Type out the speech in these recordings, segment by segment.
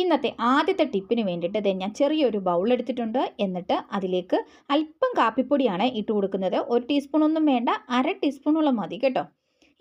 ഇന്നത്തെ ആദ്യത്തെ ടിപ്പിന് വേണ്ടിയിട്ട് ഞാൻ ചെറിയൊരു ബൗൾ എടുത്തിട്ടുണ്ട്. എന്നിട്ട് അതിലേക്ക് അല്പം കാപ്പിപ്പൊടിയാണ് ഇട്ട് കൊടുക്കുന്നത്. ഒരു ടീസ്പൂൺ ഒന്നും വേണ്ട അര ടീസ്പൂണോളം മതി കേട്ടോ.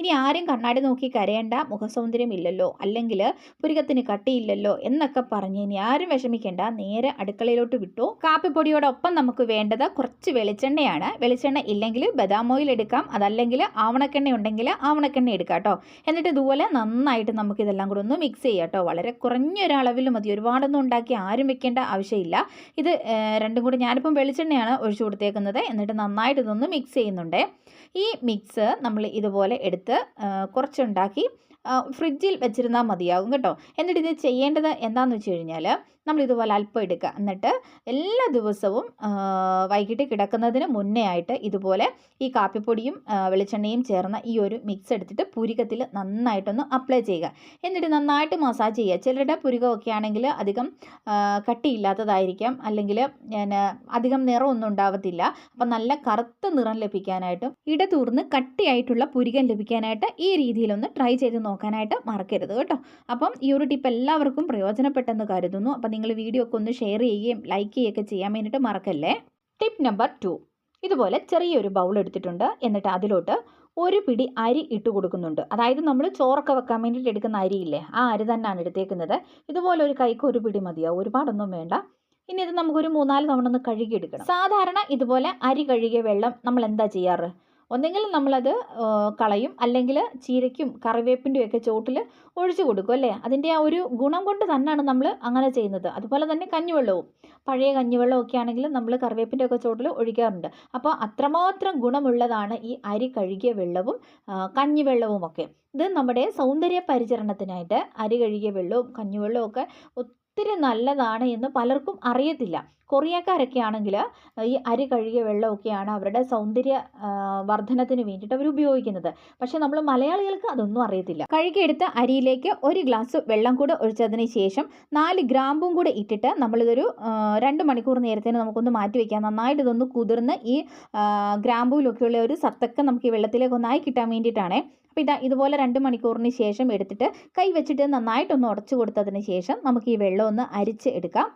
ഇനി ആരും കണ്ണാടി നോക്കി കരയേണ്ട മുഖസൗന്ദര്യം ഇല്ലല്ലോ അല്ലെങ്കിൽ പുരികത്തിന് കട്ടിയില്ലല്ലോ എന്നൊക്കെ പറഞ്ഞ് ഇനി ആരും വിഷമിക്കേണ്ട നേരെ അടുക്കളയിലോട്ട് വിട്ടു. കാപ്പിപ്പൊടിയോടൊപ്പം നമുക്ക് വേണ്ടത് കുറച്ച് വെളിച്ചെണ്ണയാണ്. വെളിച്ചെണ്ണ ഇല്ലെങ്കിൽ ബദാം ഓയിൽ എടുക്കാം അതല്ലെങ്കിൽ ആവണക്കെണ്ണ ഉണ്ടെങ്കിൽ ആവണക്കെണ്ണ എടുക്കാം കേട്ടോ എന്നിട്ട് ഇതുപോലെ നന്നായിട്ട് നമുക്ക് ഇതെല്ലാം കൂടെ ഒന്ന് മിക്സ് ചെയ്യാം കേട്ടോ വളരെ കുറഞ്ഞൊരളവിൽ മതി. ഒരുപാടൊന്നും ഉണ്ടാക്കി ആരും വെക്കേണ്ട ആവശ്യമില്ല. ഇത് രണ്ടും കൂടി ഞാനിപ്പം വെളിച്ചെണ്ണയാണ് ഒഴിച്ചു കൊടുത്തേക്കുന്നത്. എന്നിട്ട് നന്നായിട്ട് ഇതൊന്ന് മിക്സ് ചെയ്യുന്നുണ്ട്. ഈ മിക്സ് നമ്മൾ ഇതുപോലെ എടുത്ത് ആ, കുറച്ചുണ്ടാക്കി ഫ്രിഡ്ജിൽ വെച്ചിരുന്നാൽ മതിയാകും കേട്ടോ. എന്നിട്ട് ഇത് ചെയ്യേണ്ടത് എന്താണെന്ന് വെച്ച് കഴിഞ്ഞാൽ നമ്മൾ ഇതുപോലെ അല്പം എടുക്കുക. എന്നിട്ട് എല്ലാ ദിവസവും വൈകിട്ട് കിടക്കുന്നതിന് മുന്നേ ആയിട്ട് ഇതുപോലെ ഈ കാപ്പിപ്പൊടിയും വെളിച്ചെണ്ണയും ചേർന്ന ഈ ഒരു മിക്സ് എടുത്തിട്ട് പുരികത്തിൽ നന്നായിട്ടൊന്ന് അപ്ലൈ ചെയ്യുക. എന്നിട്ട് നന്നായിട്ട് മസാജ് ചെയ്യുക. ചിലരുടെ പുരികമൊക്കെ ആണെങ്കിൽ അധികം കട്ടിയില്ലാത്തതായിരിക്കാം. അല്ലെങ്കിൽ അധികം നിറമൊന്നും ഉണ്ടാവത്തില്ല. അപ്പം നല്ല കറുത്ത നിറം ലഭിക്കാനായിട്ടും ഇടതൂർന്ന് കട്ടിയായിട്ടുള്ള പുരികം ലഭിക്കാനായിട്ട് ഈ രീതിയിലൊന്ന് ട്രൈ ചെയ്ത് നോക്കാനായിട്ട് മറക്കരുത് കേട്ടോ. അപ്പം ഈ ഒരു ടിപ്പ് എല്ലാവർക്കും പ്രയോജനപ്പെട്ടെന്ന് കരുതുന്നു. അപ്പം നിങ്ങൾ വീഡിയോ ഒക്കെ ഒന്ന് ഷെയർ ചെയ്യുകയും ലൈക്ക് ചെയ്യുകയൊക്കെ ചെയ്യാൻ വേണ്ടിയിട്ട് മറക്കല്ലേ? ടിപ്പ് നമ്പർ ടു ഇതുപോലെ ചെറിയൊരു ബൗൾ എടുത്തിട്ടുണ്ട്. എന്നിട്ട് അതിലോട്ട് ഒരു പിടി അരി ഇട്ട് കൊടുക്കുന്നുണ്ട്. അതായത് നമ്മൾ ചോറൊക്കെ വെക്കാൻ വേണ്ടിയിട്ട് എടുക്കുന്ന അരിയില്ലേ? ആ അരി തന്നെയാണ് എടുത്തേക്കുന്നത്. ഇതുപോലെ ഒരു കൈക്ക് ഒരു പിടി മതിയാവും ഒരുപാടൊന്നും വേണ്ട. ഇനി ഇത് നമുക്കൊരു മൂന്നാൽ തവണ ഒന്ന് കഴുകിയെടുക്കണം. സാധാരണ ഇതുപോലെ അരി കഴുകിയ വെള്ളം നമ്മൾ എന്താ ചെയ്യാറ്? ഒന്നെങ്കിൽ നമ്മളത് കളയും. അല്ലെങ്കിൽ ചീരയ്ക്കും കറിവേപ്പിന്റെയും ഒക്കെ ചോട്ടിൽ ഒഴിച്ചു കൊടുക്കും അല്ലേ? അതിന്റെ ആ ഒരു ഗുണം കൊണ്ട് തന്നെയാണ് നമ്മൾ അങ്ങനെ ചെയ്യുന്നത്. അതുപോലെ തന്നെ കഞ്ഞിവെള്ളവും. പഴയ കഞ്ഞിവെള്ളം ഒക്കെ ആണെങ്കിൽ നമ്മൾ കറിവേപ്പിന്റെ ഒക്കെ ചോട്ടിൽ ഒഴിക്കാറുണ്ട്. അപ്പോൾ അത്രമാത്രം ഗുണമുള്ളതാണ് ഈ അരി കഴുകിയ വെള്ളവും കഞ്ഞിവെള്ളവും ഒക്കെ. ഇത് നമ്മുടെ സൗന്ദര്യ പരിചരണത്തിനായിട്ട് അരി കഴുകിയ വെള്ളവും കഞ്ഞിവെള്ളവും ഒക്കെ ഒത്തിരി നല്ലതാണ് എന്ന് പലർക്കും അറിയത്തില്ല. കൊറിയക്കാരൊക്കെ ആണെങ്കിൽ ഈ അരി കഴുകിയ വെള്ളമൊക്കെയാണ് അവരുടെ സൗന്ദര്യ വർദ്ധനത്തിന് വേണ്ടിയിട്ട് അവർ ഉപയോഗിക്കുന്നത്. പക്ഷേ നമ്മൾ മലയാളികൾക്ക് അതൊന്നും അറിയത്തില്ല. കഴുകിയെടുത്ത അരിയിലേക്ക് ഒരു ഗ്ലാസ് വെള്ളം കൂടെ ഒഴിച്ചതിന് ശേഷം നാല് ഗ്രാമ്പും കൂടെ ഇട്ടിട്ട് നമ്മളിതൊരു രണ്ട് മണിക്കൂർ നേരത്തേന് നമുക്കൊന്ന് മാറ്റി വയ്ക്കാം നന്നായിട്ട് ഇതൊന്ന് കുതിർന്ന് ഈ ഗ്രാമ്പൂവിലൊക്കെയുള്ള ഒരു സത്തൊക്കെ നമുക്ക് ഈ വെള്ളത്തിലേക്ക് ഒന്നായി കിട്ടാൻ വേണ്ടിയിട്ടാണേ. അപ്പോൾ ഇതാ ഇതുപോലെ രണ്ട് മണിക്കൂറിന് ശേഷം എടുത്തിട്ട് കൈ വെച്ചിട്ട് നന്നായിട്ടൊന്ന് ഉടച്ചു കൊടുത്തതിന് ശേഷം നമുക്ക് ഈ വെള്ളം ഒന്ന് അരിച്ച് എടുക്കാം.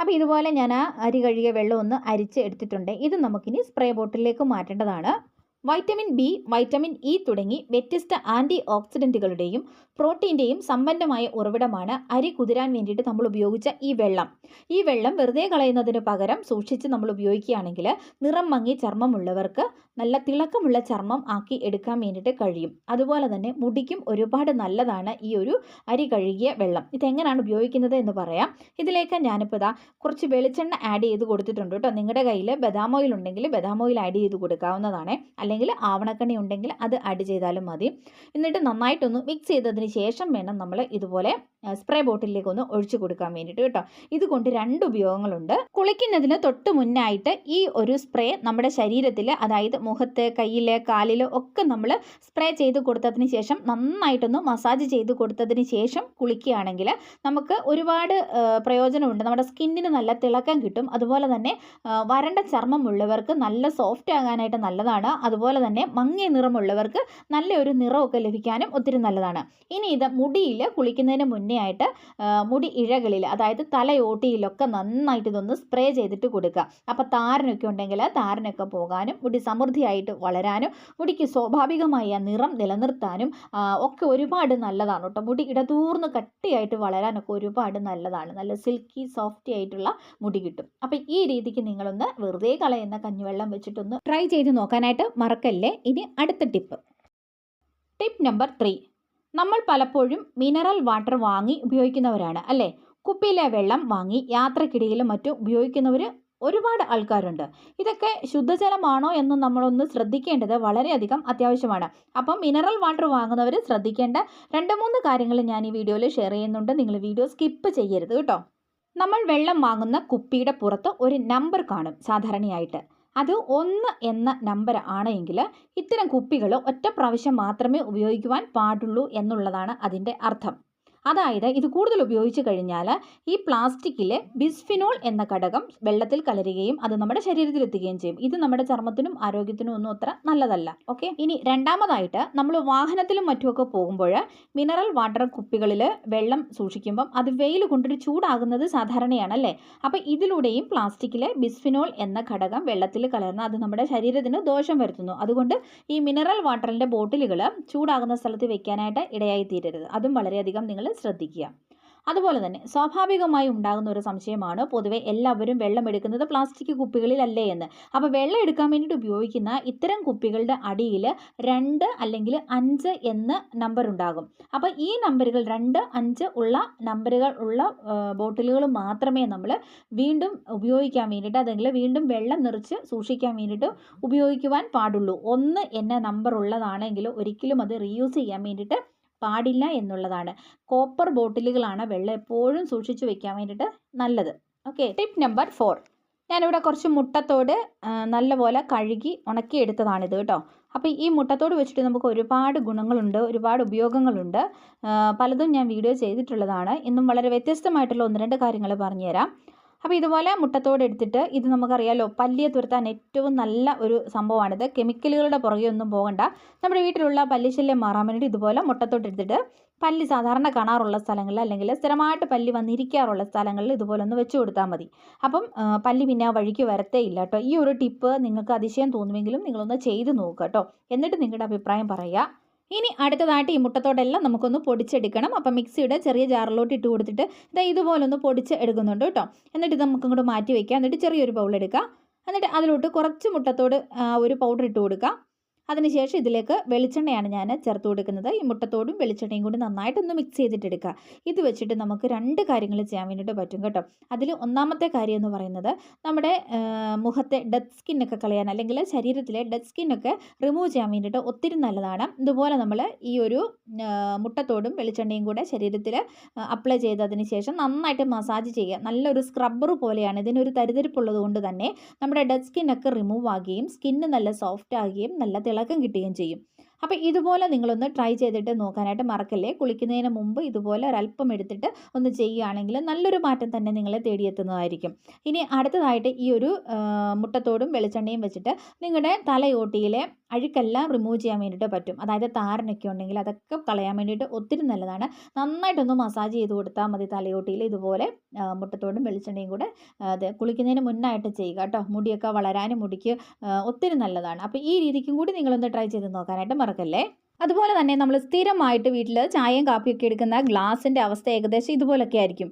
അപ്പോൾ ഇതുപോലെ ഞാൻ ആ അരി കഴുകിയ വെള്ളം ഒന്ന് അരിച്ച് എടുത്തിട്ടുണ്ട്. ഇത് നമുക്കിനി സ്പ്രേ ബോട്ടിലേക്ക് മാറ്റേണ്ടതാണ്. വൈറ്റമിൻ ബി വൈറ്റമിൻ ഇ തുടങ്ങി വ്യത്യസ്ത ആന്റി ഓക്സിഡന്റുകളുടെയും പ്രോട്ടീന്റെയും സമ്പന്നമായ ഉറവിടമാണ് അരി കുതിരാൻ വേണ്ടിയിട്ട് നമ്മൾ ഉപയോഗിച്ച ഈ വെള്ളം. ഈ വെള്ളം വെറുതെ കളയുന്നതിന് പകരം സൂക്ഷിച്ച് നമ്മൾ ഉപയോഗിക്കുകയാണെങ്കിൽ നിറം മങ്ങി ചർമ്മമുള്ളവർക്ക് നല്ല തിളക്കമുള്ള ചർമ്മം ആക്കി എടുക്കാൻ വേണ്ടിയിട്ട് കഴിയും. അതുപോലെ തന്നെ മുടിക്കും ഒരുപാട് നല്ലതാണ് ഈ ഒരു അരി കഴുകിയ വെള്ളം. ഇതെങ്ങനെയാണ് ഉപയോഗിക്കുന്നത് എന്ന് പറയാം. ഇതിലേക്ക് ഞാനിപ്പോൾ ഇതാ കുറച്ച് വെളിച്ചെണ്ണ ആഡ് ചെയ്ത് കൊടുത്തിട്ടുണ്ട് കേട്ടോ. നിങ്ങളുടെ കയ്യിൽ ബദാം ഓയിൽ ഉണ്ടെങ്കിൽ ബദാം ഓയിൽ ആഡ് ചെയ്ത് കൊടുക്കാവുന്നതാണ്. അല്ലെങ്കിൽ ആവണക്കണി ഉണ്ടെങ്കിൽ അത് ആഡ് ചെയ്താലും മതി. എന്നിട്ട് നന്നായിട്ടൊന്ന് മിക്സ് ചെയ്തതിന് ശേഷം വേണം നമ്മൾ ഇതുപോലെ സ്പ്രേ ബോട്ടിലേക്ക് ഒന്ന് ഒഴിച്ചു കൊടുക്കാൻ വേണ്ടിയിട്ട് കേട്ടോ. ഇതുകൊണ്ട് രണ്ട് ഉപയോഗങ്ങളുണ്ട്. കുളിക്കുന്നതിന് തൊട്ട് മുന്നായിട്ട് ഈ ഒരു സ്പ്രേ നമ്മുടെ ശരീരത്തിൽ അതായത് മുഖത്ത് കയ്യിൽ കാലിൽ ഒക്കെ നമ്മൾ സ്പ്രേ ചെയ്ത് കൊടുത്തതിന് ശേഷം നന്നായിട്ടൊന്ന് മസാജ് ചെയ്ത് കൊടുത്തതിന് ശേഷം കുളിക്കുകയാണെങ്കിൽ നമുക്ക് ഒരുപാട് പ്രയോജനമുണ്ട്. നമ്മുടെ സ്കിന്നിന് നല്ല തിളക്കം കിട്ടും. അതുപോലെ തന്നെ വരണ്ട ചർമ്മമുള്ളവർക്ക് നല്ല സോഫ്റ്റ് ആകാനായിട്ട് നല്ലതാണ്. അതുപോലെ തന്നെ മങ്ങിയ നിറമുള്ളവർക്ക് നല്ലൊരു നിറമൊക്കെ ലഭിക്കാനും ഒത്തിരി നല്ലതാണ്. ഇനി ഇത് മുടിയിൽ കുളിക്കുന്നതിന് മുന്നേ ആയിട്ട് മുടി ഇഴകളിൽ അതായത് തലയോട്ടിയിലൊക്കെ നന്നായിട്ട് ഇതൊന്ന് സ്പ്രേ ചെയ്തിട്ട് കൊടുക്കുക. അപ്പോൾ താരനൊക്കെ ഉണ്ടെങ്കിൽ താരനൊക്കെ പോകാനും മുടി സമൃദ്ധിയായിട്ട് വളരാനും മുടിക്ക് സ്വാഭാവികമായ നിറം നിലനിർത്താനും ഒക്കെ ഒരുപാട് നല്ലതാണ് കേട്ടോ. മുടി ഇടതൂർന്ന് കട്ടിയായിട്ട് വളരാനൊക്കെ ഒരുപാട് നല്ലതാണ്. നല്ല സിൽക്കി സോഫ്റ്റി ആയിട്ടുള്ള മുടി കിട്ടും. അപ്പോൾ ഈ രീതിക്ക് നിങ്ങളൊന്ന് വെറുതെ കളയുന്ന കഞ്ഞിവെള്ളം വെച്ചിട്ടൊന്ന് ട്രൈ ചെയ്ത് നോക്കാനായിട്ട് മറക്കല്ലേ? ഇനി അടുത്ത ടിപ്പ്. Tip number three. നമ്മൾ പലപ്പോഴും മിനറൽ വാട്ടർ വാങ്ങി ഉപയോഗിക്കുന്നവരാണ് അല്ലേ? കുപ്പിയിലെ വെള്ളം വാങ്ങി യാത്രക്കിടയിലും മറ്റും ഉപയോഗിക്കുന്നവർ ഒരുപാട് ആൾക്കാരുണ്ട്. ഇതൊക്കെ ശുദ്ധജലമാണോ എന്ന് നമ്മളൊന്ന് ശ്രദ്ധിക്കേണ്ടത് വളരെയധികം അത്യാവശ്യമാണ്. അപ്പം മിനറൽ വാട്ടർ വാങ്ങുന്നവർ ശ്രദ്ധിക്കേണ്ട രണ്ട് മൂന്ന് കാര്യങ്ങൾ ഞാൻ ഈ വീഡിയോയിൽ ഷെയർ ചെയ്യുന്നുണ്ട്. നിങ്ങൾ വീഡിയോ സ്കിപ്പ് ചെയ്യരുത് കേട്ടോ. നമ്മൾ വെള്ളം വാങ്ങുന്ന കുപ്പിയുടെ പുറത്ത് ഒരു നമ്പർ കാണും സാധാരണയായിട്ട്. അത് ഒന്ന് എന്ന നമ്പർ ആണെങ്കിൽ ഇത്തരം കുപ്പികൾ ഒറ്റ പ്രാവശ്യം മാത്രമേ ഉപയോഗിക്കുവാൻ പാടുള്ളൂ എന്നുള്ളതാണ് അതിന്റെ അർത്ഥം. അതായത് ഇത് കൂടുതൽ ഉപയോഗിച്ച് കഴിഞ്ഞാൽ ഈ പ്ലാസ്റ്റിക്കിലെ ബിസ്ഫിനോൾ എന്ന ഘടകം വെള്ളത്തിൽ കലരുകയും അത് നമ്മുടെ ശരീരത്തിൽ എത്തുകയും ചെയ്യും. ഇത് നമ്മുടെ ചർമ്മത്തിനും ആരോഗ്യത്തിനും ഒന്നും അത്ര നല്ലതല്ല. ഓക്കെ? ഇനി രണ്ടാമതായിട്ട് നമ്മൾ വാഹനത്തിലും മറ്റുമൊക്കെ പോകുമ്പോൾ മിനറൽ വാട്ടർ കുപ്പികളിൽ വെള്ളം സൂക്ഷിക്കുമ്പം അത് വെയിൽ കൊണ്ടൊരു ചൂടാകുന്നത് സാധാരണയാണ് അല്ലേ? അപ്പോൾ ഇതിലൂടെയും പ്ലാസ്റ്റിക്കിലെ ബിസ്ഫിനോൾ എന്ന ഘടകം വെള്ളത്തിൽ കലർന്ന് അത് നമ്മുടെ ശരീരത്തിന് ദോഷം വരുത്തുന്നു. അതുകൊണ്ട് ഈ മിനറൽ വാട്ടറിന്റെ ബോട്ടിലുകൾ ചൂടാകുന്ന സ്ഥലത്ത് വെക്കാനായിട്ട് ഇടയായി തീരരുത്. അതും വളരെയധികം നിങ്ങൾ ശ്രദ്ധിക്കുക. അതുപോലെ തന്നെ സ്വാഭാവികമായി ഉണ്ടാകുന്ന ഒരു സംശയമാണ് പൊതുവെ എല്ലാവരും വെള്ളം എടുക്കുന്നത് പ്ലാസ്റ്റിക് കുപ്പികളിലല്ലേ എന്ന്. അപ്പോൾ വെള്ളം എടുക്കാൻ വേണ്ടിയിട്ട് ഉപയോഗിക്കുന്ന ഇത്തരം കുപ്പികളുടെ അടിയിൽ രണ്ട് അല്ലെങ്കിൽ അഞ്ച് എന്ന് നമ്പർ ഉണ്ടാകും. അപ്പോൾ ഈ നമ്പറുകൾ രണ്ട് അഞ്ച് ഉള്ള നമ്പറുകൾ ഉള്ള ബോട്ടിലുകൾ മാത്രമേ നമ്മൾ വീണ്ടും ഉപയോഗിക്കാൻ വേണ്ടിയിട്ട് അതെങ്കിൽ വീണ്ടും വെള്ളം നിറച്ച് സൂക്ഷിക്കാൻ വേണ്ടിയിട്ട് ഉപയോഗിക്കുവാൻ പാടുള്ളൂ. ഒന്ന് എന്ന നമ്പർ ഉള്ളതാണെങ്കിൽ ഒരിക്കലും അത് റീയൂസ് ചെയ്യാൻ വേണ്ടിയിട്ട് പാടില്ല എന്നുള്ളതാണ്. കോപ്പർ ബോട്ടിലുകളാണ് വെള്ളം എപ്പോഴും സൂക്ഷിച്ചു വെക്കാൻ വേണ്ടിയിട്ട് നല്ലത്. Okay tip number four. ഞാനിവിടെ കുറച്ച് മുട്ടത്തോട് നല്ലപോലെ കഴുകി ഉണക്കിയെടുത്തതാണിത് കേട്ടോ. അപ്പോൾ ഈ മുട്ടത്തോട് വെച്ചിട്ട് നമുക്ക് ഒരുപാട് ഗുണങ്ങളുണ്ട് ഒരുപാട് ഉപയോഗങ്ങളുണ്ട്. പലതും ഞാൻ വീഡിയോ ചെയ്തിട്ടുള്ളതാണ്. ഇന്നും വളരെ വ്യത്യസ്തമായിട്ടുള്ള ഒന്ന് രണ്ട് കാര്യങ്ങൾ പറഞ്ഞുതരാം. അപ്പോൾ ഇതുപോലെ മുട്ടത്തോട് എടുത്തിട്ട് ഇത് നമുക്കറിയാലോ പല്ലിയെ തുരത്താൻ ഏറ്റവും നല്ല ഒരു സംഭവമാണിത്. കെമിക്കലുകളുടെ പുറകെ ഒന്നും പോകണ്ട. നമ്മുടെ വീട്ടിലുള്ള പല്ലിശല്യം മാറാൻ വേണ്ടിയിട്ട് ഇതുപോലെ മുട്ടത്തോട്ട് എടുത്തിട്ട് പല്ലി സാധാരണ കാണാറുള്ള സ്ഥലങ്ങളിൽ അല്ലെങ്കിൽ സ്ഥിരമായിട്ട് പല്ലി വന്നിരിക്കാറുള്ള സ്ഥലങ്ങളിൽ ഇതുപോലെ ഒന്ന് വെച്ച് കൊടുത്താൽ മതി. അപ്പം പല്ലി പിന്നെ ആ വഴിക്ക് വരത്തേ ഇല്ല കേട്ടോ. ഈ ഒരു ടിപ്പ് നിങ്ങൾക്ക് അതിശയം തോന്നുമെങ്കിലും നിങ്ങളൊന്ന് ചെയ്ത് നോക്കുക കേട്ടോ. എന്നിട്ട് നിങ്ങളുടെ അഭിപ്രായം പറയുക. ഇനി അടുത്തതായിട്ട് ഈ മുട്ടത്തോടെല്ലാം നമുക്കൊന്ന് പൊടിച്ചെടുക്കണം. അപ്പം മിക്സിയുടെ ചെറിയ ജാറിലോട്ട് ഇട്ട് കൊടുത്തിട്ട് ഇതാ ഇതുപോലെ ഒന്ന് പൊടിച്ച് എടുക്കുന്നുണ്ട് കേട്ടോ. എന്നിട്ട് ഇത് നമുക്ക് ഇങ്ങോട്ട് മാറ്റി വയ്ക്കാം എന്നിട്ട് ചെറിയൊരു ബൗൾ എന്നിട്ട് അതിലോട്ട് കുറച്ച് മുട്ടത്തോട് ഒരു പൗഡർ ഇട്ട് കൊടുക്കുക അതിനുശേഷം ഇതിലേക്ക് വെളിച്ചെണ്ണയാണ് ഞാൻ ചേർത്ത് കൊടുക്കുന്നത്. ഈ മുട്ടത്തോടും വെളിച്ചെണ്ണയും കൂടി നന്നായിട്ടൊന്ന് മിക്സ് ചെയ്തിട്ടെടുക്കുക. ഇത് വെച്ചിട്ട് നമുക്ക് രണ്ട് കാര്യങ്ങൾ ചെയ്യാൻ വേണ്ടിയിട്ട് പറ്റും കേട്ടോ. അതിൽ ഒന്നാമത്തെ കാര്യം എന്ന് പറയുന്നത് നമ്മുടെ മുഖത്തെ ഡെഡ് സ്കിന്നൊക്കെ കളയാൻ അല്ലെങ്കിൽ ശരീരത്തിലെ ഡെഡ് സ്കിന്നൊക്കെ റിമൂവ് ചെയ്യാൻ വേണ്ടിയിട്ട് ഒത്തിരി നല്ലതാണ്. ഇതുപോലെ നമ്മൾ ഈ ഒരു മുട്ടത്തോടും വെളിച്ചെണ്ണയും കൂടെ ശരീരത്തിൽ അപ്ലൈ ചെയ്തതിന് ശേഷം നന്നായിട്ട് മസാജ് ചെയ്യുക. നല്ലൊരു സ്ക്രബ്ബർ പോലെയാണ്. ഇതിനൊരു തരിതരിപ്പുള്ളത് കൊണ്ട് തന്നെ നമ്മുടെ ഡെഡ് സ്കിന്നൊക്കെ റിമൂവ് ആകുകയും സ്കിന്ന് നല്ല സോഫ്റ്റ് ആകുകയും നല്ല തിളക്കം കിട്ടുകയും ചെയ്യും. അപ്പോൾ ഇതുപോലെ നിങ്ങളൊന്ന് ട്രൈ ചെയ്തിട്ട് നോക്കാനായിട്ട് മറക്കല്ലേ? കുളിക്കുന്നതിന് മുമ്പ് ഇതുപോലെ ഒരല്പം എടുത്തിട്ട് ഒന്ന് ചെയ്യുകയാണെങ്കിൽ നല്ലൊരു മാറ്റം തന്നെ നിങ്ങളെ തേടിയെത്തുന്നതായിരിക്കും. ഇനി അടുത്തതായിട്ട് ഈ ഒരു മുട്ടത്തോടും വെളിച്ചെണ്ണയും വെച്ചിട്ട് നിങ്ങളുടെ തലയോട്ടിയിലെ അഴുക്കെല്ലാം റിമൂവ് ചെയ്യാൻ വേണ്ടിയിട്ട് പറ്റും. അതായത് താരനൊക്കെ ഉണ്ടെങ്കിൽ അതൊക്കെ കളയാൻ വേണ്ടിയിട്ട് ഒത്തിരി നല്ലതാണ്. നന്നായിട്ടൊന്ന് മസാജ് ചെയ്ത് കൊടുത്താൽ മതി തലയോട്ടിയിൽ. ഇതുപോലെ മുട്ടത്തോടും വെളിച്ചെണ്ണയും കൂടെ അത് കുളിക്കുന്നതിന് മുന്നായിട്ട് ചെയ്യുക കേട്ടോ. മുടിയൊക്കെ വളരാനും മുടിക്ക് ഒത്തിരി നല്ലതാണ്. അപ്പോൾ ഈ രീതിക്കും കൂടി നിങ്ങളൊന്ന് ട്രൈ ചെയ്ത് നോക്കാനായിട്ട് മറക്കല്ലേ? അതുപോലെ തന്നെ നമ്മൾ സ്ഥിരമായിട്ട് വീട്ടിൽ ചായയും കാപ്പിയൊക്കെ എടുക്കുന്ന ഗ്ലാസിന്റെ അവസ്ഥ ഏകദേശം ഇതുപോലൊക്കെ ആയിരിക്കും.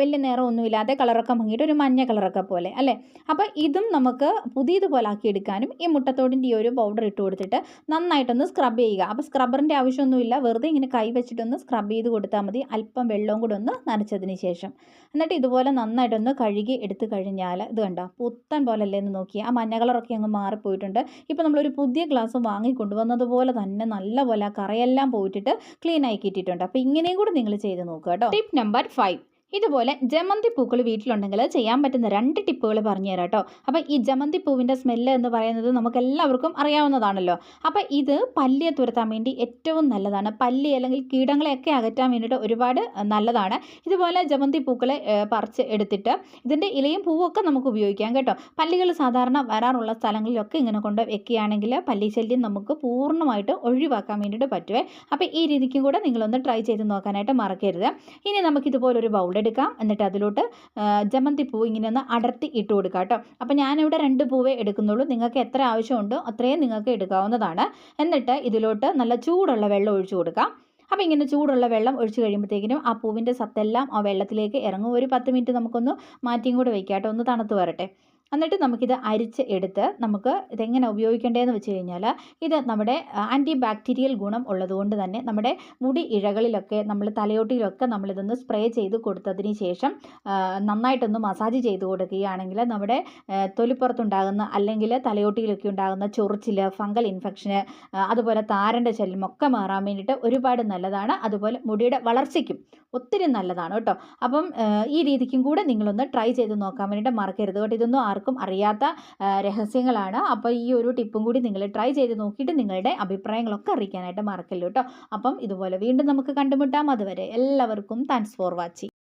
വലിയ നിറമൊന്നുമില്ലാതെ കളറൊക്കെ മങ്ങിയിട്ട് ഒരു മഞ്ഞ കളറൊക്കെ പോലെ അല്ലേ? അപ്പോൾ ഇതും നമുക്ക് പുതിയതുപോലെ എടുക്കാനും ഈ മുട്ടത്തോടിന്റെ ഈ ഒരു പൗഡർ ഇട്ട് കൊടുത്തിട്ട് നന്നായിട്ടൊന്ന് സ്ക്രബ് ചെയ്യുക. അപ്പോൾ സ്ക്രബറിന്റെ ആവശ്യമൊന്നുമില്ല. വെറുതെ ഇങ്ങനെ കൈ വെച്ചിട്ടൊന്ന് സ്ക്രബ് ചെയ്ത് കൊടുത്താൽ മതി. അല്പം വെള്ളവും കൂടെ ഒന്ന് നനച്ചതിന് ശേഷം. എന്നിട്ട് ഇതുപോലെ നന്നായിട്ടൊന്ന് കഴുകി എടുത്തു കഴിഞ്ഞാൽ ഇത് കണ്ടോ? പുത്തൻ പോലല്ലേ എന്ന് നോക്കി. ആ മഞ്ഞ കളറൊക്കെ അങ്ങ് മാറിപ്പോയിട്ടുണ്ട്. ഇപ്പോൾ നമ്മളൊരു പുതിയ ഗ്ലാസ് വാങ്ങി കൊണ്ടുവന്നതുപോലെ തന്നെ നല്ലപോലെ ആ കറയെല്ലാം പോയിട്ടിട്ട് ക്ലീൻ ആയി അപ്പോൾ ഇങ്ങനെയും കൂടി നിങ്ങൾ ചെയ്ത് നോക്കുക കേട്ടോ. ടിപ്പ് നമ്പർ ഫൈവ് ഇതുപോലെ ജമന്തി പൂക്കൾ വീട്ടിലുണ്ടെങ്കിൽ ചെയ്യാൻ പറ്റുന്ന രണ്ട് ടിപ്പുകൾ പറഞ്ഞു തരാം കേട്ടോ. അപ്പോൾ ഈ ജമന്തി പൂവിന്റെ സ്മെല്ല് എന്ന് പറയുന്നത് നമുക്ക് എല്ലാവർക്കും അറിയാവുന്നതാണല്ലോ. അപ്പോൾ ഇത് പല്ലിയെ തുരത്താൻ വേണ്ടി ഏറ്റവും നല്ലതാണ്. പല്ലി അല്ലെങ്കിൽ കീടങ്ങളെയൊക്കെ അകറ്റാൻ വേണ്ടിയിട്ട് ഒരുപാട് നല്ലതാണ്. ഇതുപോലെ ജമന്തി പൂക്കളെ പറിച്ച് എടുത്തിട്ട് ഇതിന്റെ ഇലയും പൂവൊക്കെ നമുക്ക് ഉപയോഗിക്കാം കേട്ടോ. പല്ലികൾ സാധാരണ വരാറുള്ള സ്ഥലങ്ങളിലൊക്കെ ഇങ്ങനെ കൊണ്ട് വെക്കുകയാണെങ്കിൽ പല്ലി ശല്യം നമുക്ക് പൂർണമായിട്ട് ഒഴിവാക്കാൻ വേണ്ടിയിട്ട് പറ്റുമേ അപ്പോൾ ഈ രീതിക്കും കൂടെ നിങ്ങളൊന്ന് ട്രൈ ചെയ്ത് നോക്കാനായിട്ട് മറക്കരുത്. ഇനി നമുക്കിതുപോലൊരു ബൗൾ എടുക്കാം. എന്നിട്ട് അതിലോട്ട് ജമന്തി പൂ ഇങ്ങനെ ഒന്ന് അടർത്തി ഇട്ട് കൊടുക്കാം കേട്ടോ. അപ്പോൾ ഞാനിവിടെ രണ്ട് പൂവേ എടുക്കുന്നുള്ളൂ. നിങ്ങൾക്ക് എത്ര ആവശ്യമുണ്ടോ അത്രയും നിങ്ങൾക്ക് എടുക്കാവുന്നതാണ്. എന്നിട്ട് ഇതിലോട്ട് നല്ല ചൂടുള്ള വെള്ളം ഒഴിച്ചു കൊടുക്കാം. അപ്പോൾ ഇങ്ങനെ ചൂടുള്ള വെള്ളം ഒഴിച്ച് കഴിയുമ്പോഴത്തേക്കിനും ആ പൂവിന്റെ സത്തെല്ലാം ആ വെള്ളത്തിലേക്ക് ഇറങ്ങും. ഒരു പത്ത് മിനിറ്റ് നമുക്കൊന്ന് മാറ്റിയും കൂടെ വയ്ക്കാം കേട്ടോ. ഒന്ന് തണുത്ത് വരട്ടെ. എന്നിട്ട് നമുക്കിത് അരിച്ച് എടുത്ത് നമുക്ക് ഇതെങ്ങനെ ഉപയോഗിക്കേണ്ടതെന്ന് വെച്ച് കഴിഞ്ഞാൽ ഇത് നമ്മുടെ ആന്റി ബാക്ടീരിയൽ ഗുണം ഉള്ളതുകൊണ്ട് തന്നെ നമ്മുടെ മുടി ഇഴകളിലൊക്കെ നമ്മൾ തലയോട്ടിയിലൊക്കെ നമ്മളിതൊന്ന് സ്പ്രേ ചെയ്ത് കൊടുത്തതിന് ശേഷം നന്നായിട്ടൊന്ന് മസാജ് ചെയ്ത് കൊടുക്കുകയാണെങ്കിൽ നമ്മുടെ തൊലിപ്പുറത്തുണ്ടാകുന്ന അല്ലെങ്കിൽ തലയോട്ടിയിലൊക്കെ ഉണ്ടാകുന്ന ചൊറിച്ചിൽ ഫംഗൽ ഇൻഫെക്ഷന് അതുപോലെ താരന്റെ ശല്യം ഒക്കെ മാറാൻ വേണ്ടിയിട്ട് ഒരുപാട് നല്ലതാണ്. അതുപോലെ മുടിയുടെ വളർച്ചയ്ക്കും ഒത്തിരി നല്ലതാണ് കേട്ടോ. അപ്പം ഈ രീതിക്കും കൂടെ നിങ്ങളൊന്ന് ട്രൈ ചെയ്ത് നോക്കാൻ വേണ്ടിയിട്ട് മറക്കരുത് കേട്ടോ. ഇതൊന്നും ആർക്കും അറിയാത്ത രഹസ്യങ്ങളാണ്. അപ്പോൾ ഈ ഒരു ടിപ്പും കൂടി നിങ്ങൾ ട്രൈ ചെയ്ത് നോക്കിയിട്ട് നിങ്ങളുടെ അഭിപ്രായങ്ങളൊക്കെ അറിയിക്കാനായിട്ട് മറക്കല്ലോ കേട്ടോ അപ്പം ഇതുപോലെ വീണ്ടും നമുക്ക് കണ്ടുമുട്ടാം. അതുവരെ എല്ലാവർക്കും താങ്ക്സ് ഫോർ വാച്ചിങ്